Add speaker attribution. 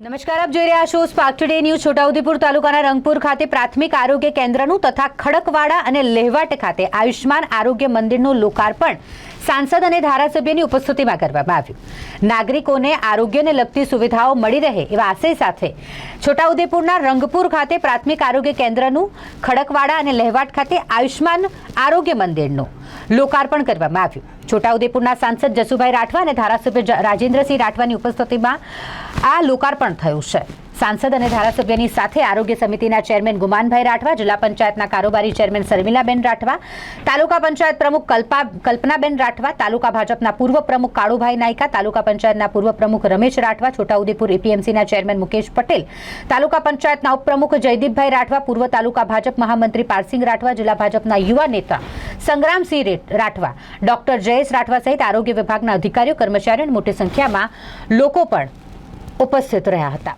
Speaker 1: નમસ્કાર, આપ જોઈ રહ્યા છો સ્પાર્ક ટુડે ન્યૂઝ છોટાઉદેપુર તાલુકાના રંગપુર ખાતે પ્રાથમિક આરોગ્ય કેન્દ્રનું તથા ખડકવાડા અને લેહવાટ ખાતે આયુષ્માન આરોગ્ય મંદિરનું લોકાર્પણ સાંસદ અને ધારાસભ્યની ઉપસ્થિતિમાં કરવામાં આવ્યું. નાગરિકોને આરોગ્યને લગતી સુવિધાઓ મળી રહે એવા આશય સાથે છોટાઉદેપુરના રંગપુર ખાતે પ્રાથમિક આરોગ્ય કેન્દ્રનું ખડકવાડા અને લહેવાટ ખાતે આયુષ્માન આરોગ્ય મંદિરનું લોકાર્પણ કરવામાં આવ્યું. છોટાઉદેપુરના સાંસદ જસુભાઈ રાઠવા અને ધારાસભ્ય રાજેન્દ્રસિંહ રાઠવાની ઉપસ્થિતિમાં આ લોકાર્પણ થયું છે. સાંસદ અને ધારાસભ્યની સાથે આરોગ્ય સમિતિના ચેરમેન ગુમાનભાઈ રાઠવા, જિલ્લા પંચાયતના કારોબારી ચેરમેન શર્મિલાબેન રાઠવા, તાલુકા પંચાયત પ્રમુખ કલ્પા, કલ્પનાબેન રાઠવા, તાલુકા ભાજપના પૂર્વ પ્રમુખ કાળુભાઈ નાયકા, તાલુકા પંચાયતના પૂર્વ પ્રમુખ રમેશ રાઠવા, છોટાઉદેપુર એપીએમસીના ચેરમેન મુકેશ પટેલ, તાલુકા પંચાયતના ઉપપ્રમુખ જયદીપભાઈ રાઠવા, પૂર્વ તાલુકા ભાજપ મહામંત્રી પારસિંગ રાઠવા, જિલ્લા ભાજપના યુવા નેતા સંગ્રામસિંહ રાઠવા. ડોક્ટર જયેશ રાઠવા સહિત આરોગ્ય વિભાગના અધિકારીઓ, કર્મચારીઓ મોટી સંખ્યામાં લોકો પણ ઉપસ્થિત રહ્યા હતા.